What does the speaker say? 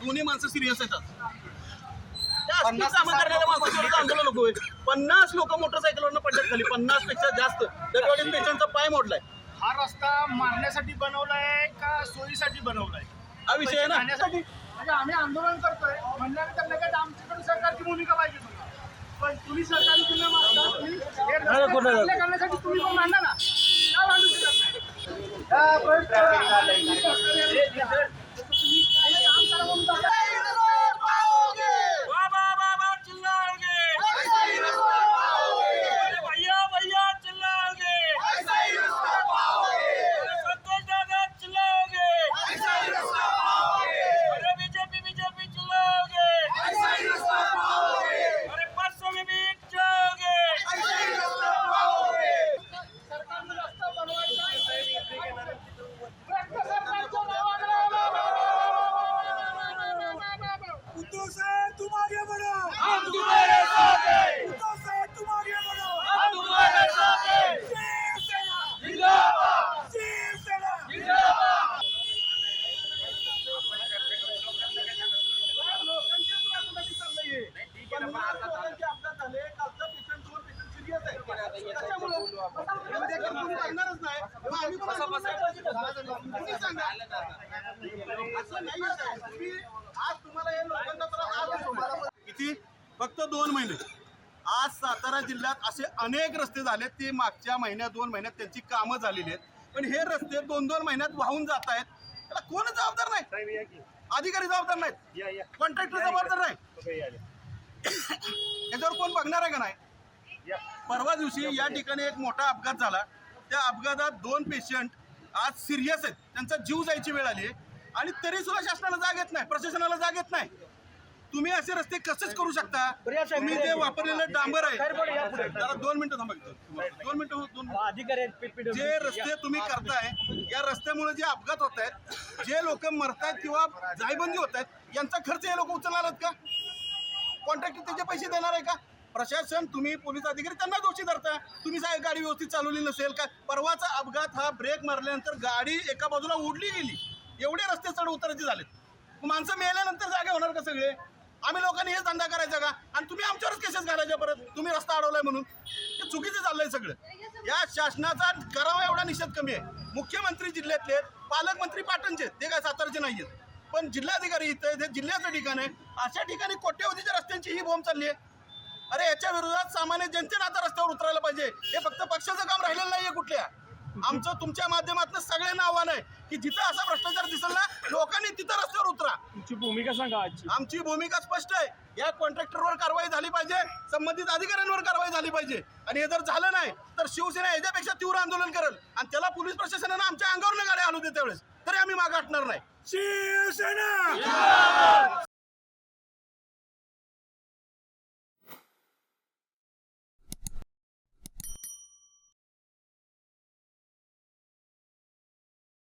दोन्ही माणसं सिरियस येतात. माणसाच्यावरच आंदोलन नको. पन्नास लोक मोटरसायकलवरनं पडल्यात खाली. पन्नासपेक्षा जास्त. दरवाडीत पेशंटचा पाय मोडलाय. हा रस्ता मारण्यासाठी बनवलाय का सोयीसाठी बनवलाय? हा विषय आहे ना. म्हणजे आम्ही आंदोलन करतोय. म्हणल्यानंतर लगेच आमच्याकडे सरकारची भूमिका पाहिजे. पण तुम्ही सरकारी तुम्ही चांगले करण्यासाठी तुम्ही पण मांडा ना. नाही? हा, तुम आगे बढ़ो हम तुम्हारे साथ हैं। तुम आगे बढ़ो हम तुम्हारे साथ हैं। शिवसेना जिंदाबाद। शिवसेना जिंदाबाद लोकांच्या त्रासासाठी चाललंय हे. फक्त दोन महिने. आज सातारा जिल्ह्यात असे अनेक रस्ते झालेत ते मागच्या महिन्यात दोन महिन्यात त्यांची कामं झालेली आहेत. पण हे रस्ते दोन दोन महिन्यात वाहून जात आहेत. त्याला कोण जबाबदार नाही? अधिकारी जबाबदार नाहीत. कॉन्ट्रॅक्टर जबाबदार नाही. याच्यावर कोण बघणार आहे का नाही? परवा दिवशी या ठिकाणी एक मोठा अपघात झाला. त्या अपघातात दोन पेशंट आज सिरियस आहेत. त्यांचा जीव जायची वेळ आली आहे. आणि तरी सुद्धा शासनाला जाग येत नाही. प्रशासनाला जाग येत नाही. तुम्ही असे रस्ते कसेच करू शकता? तुम्ही जे वापरलेलं डांबर आहे. जरा दोन मिनिटं थांबा इथं. दोन मिनिटं हो, दोन मिनिटं. जे रस्ते तुम्ही करताय या रस्त्यामुळे जे अपघात होत आहेत जे लोक मरतायत किंवा जायबंदी होत आहेत यांचा खर्च हे लोक उचलणार आहेत का? कॉन्ट्रॅक्टर त्याचे पैसे देणार आहे का? प्रशासन तुम्ही पोलीस अधिकारी त्यांना दोषी धरता तुम्ही साहेब गाडी व्यवस्थित चालवली नसेल का? परवाचा अपघात हा ब्रेक मारल्यानंतर गाडी एका बाजूला उडली गेली. एवढे रस्ते चढ उतरायचे झालेत. माणसं मेल्यानंतर जागे होणार का सगळे? आम्ही लोकांनी हेच धंदा करायचा का? आणि तुम्ही आमच्यावरच केसेस घालायच्या परत. तुम्ही रस्ता अडवलाय म्हणून. हे चुकीचं चाललंय सगळं. या शासनाचा करावा एवढा निषेध कमी आहे. मुख्यमंत्री जिल्ह्यातले पालकमंत्री पाटणचे आहेत, ते काय सातारचे नाही आहेत पण जिल्हाधिकारी इथं आहेत, हे जिल्ह्याचं ठिकाण आहे. अशा ठिकाणी कोट्यवधीच्या रस्त्यांची ही बोंब चालली आहे. अरे याच्या विरोधात सामान्य जनतेनं आता रस्त्यावर उतरायला पाहिजे. हे फक्त पक्षाचं काम राहिलेलं नाहीये कुठल्या. आमचं तुमच्या माध्यमातून सगळ्यांना आव्हान आहे की जिथं असा भ्रष्टाचार दिसेल ना लोकांनी तिथं रस्त्यावर तुमची भूमिका सांगा आजची. आमची भूमिका स्पष्ट आहे. या कॉन्ट्रॅक्टरवर कारवाई झाली पाहिजे संबंधित अधिकाऱ्यांवर कारवाई झाली पाहिजे. आणि हे जर झालं नाही तर शिवसेना याच्यापेक्षा तीव्र आंदोलन करेल. आणि त्याला पोलीस प्रशासनानं आमच्या अंगावर गाड्या आणू दे त्यावेळेस. तरी आम्ही मागे हटणार नाही. शिवसेना!